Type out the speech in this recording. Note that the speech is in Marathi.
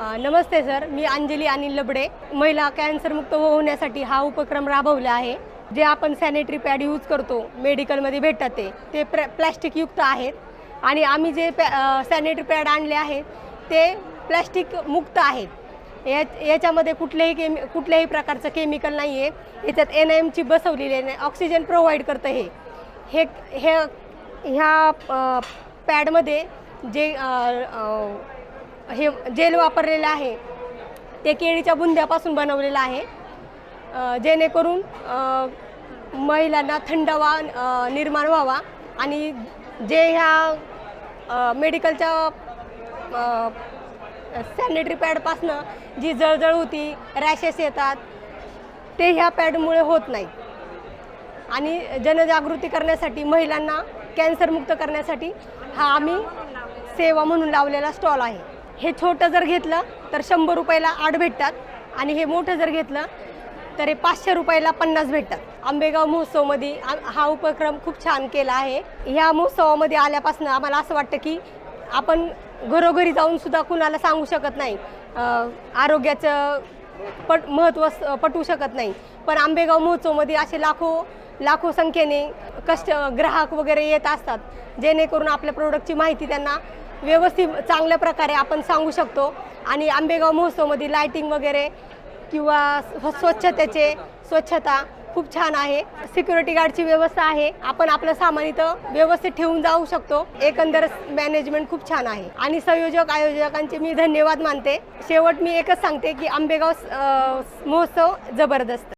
नमस्ते सर मी अंजली अनिल लबडे. महिला कॅन्सरमुक्त होण्यासाठी हा उपक्रम राबवला आहे. जे आपण सॅनिटरी पॅड यूज करतो मेडिकलमध्ये भेटतात ते. ते प्र प्लॅस्टिकयुक्त आहेत. आणि आम्ही जे पॅ सॅनिटरी पॅड आणले आहेत ते प्लॅस्टिक मुक्त आहेत. या याच्यामध्ये कुठल्याही केमि कुठल्याही प्रकारचं केमिकल नाही आहे याच्यात एन एमची बसवलेली आहे ऑक्सिजन प्रोव्हाइड करतं हे. हे ह्या पॅडमध्ये जे हे जेल वापरलेलं आहे. ते केळीच्या बुंद्यापासून बनवलेलं आहे. जेणेकरून महिलांना थंडावा निर्माण व्हावा आणि जे ह्या मेडिकलच्या सॅनिटरी पॅडपासनं जी जळजळ होती रॅशेस येतात ते ह्या पॅडमुळे होत नाही. आणि जनजागृती करण्यासाठी महिलांना कॅन्सरमुक्त करण्यासाठी हा आम्ही सेवा म्हणून लावलेला स्टॉल आहे. हे छोटं जर घेतलं तर शंभर रुपयाला आठ भेटतात. आणि हे मोठं जर घेतलं तर हे पाचशे रुपयाला पन्नास भेटतात. आंबेगाव महोत्सवमध्ये हा उपक्रम खूप छान केला आहे. ह्या महोत्सवामध्ये आल्यापासून आम्हाला असं वाटतं की आपण घरोघरी जाऊनसुद्धा कुणाला सांगू शकत नाही. आरोग्याचं पट महत्त्व पटवू शकत नाही. पण आंबेगाव महोत्सवमध्ये असे लाखो लाखो संख्येने कष्ट ग्राहक वगैरे येत असतात. जेणेकरून आपल्या प्रोडक्टची माहिती त्यांना व्यवस्थित चांगल्या प्रकारे आपण सांगू शकतो. आणि आंबेगाव महोत्सवमध्ये लायटिंग वगैरे किंवा स्वच्छतेचे स्वच्छता खूप छान आहे. सिक्युरिटी गार्डची व्यवस्था आहे. आपण आपलं सामान इथं व्यवस्थित ठेवून जाऊ शकतो. एकंदर मॅनेजमेंट खूप छान आहे. आणि संयोजक आयोजकांचे मी धन्यवाद मानते. शेवट मी एकच सांगते की आंबेगाव महोत्सव जबरदस्त.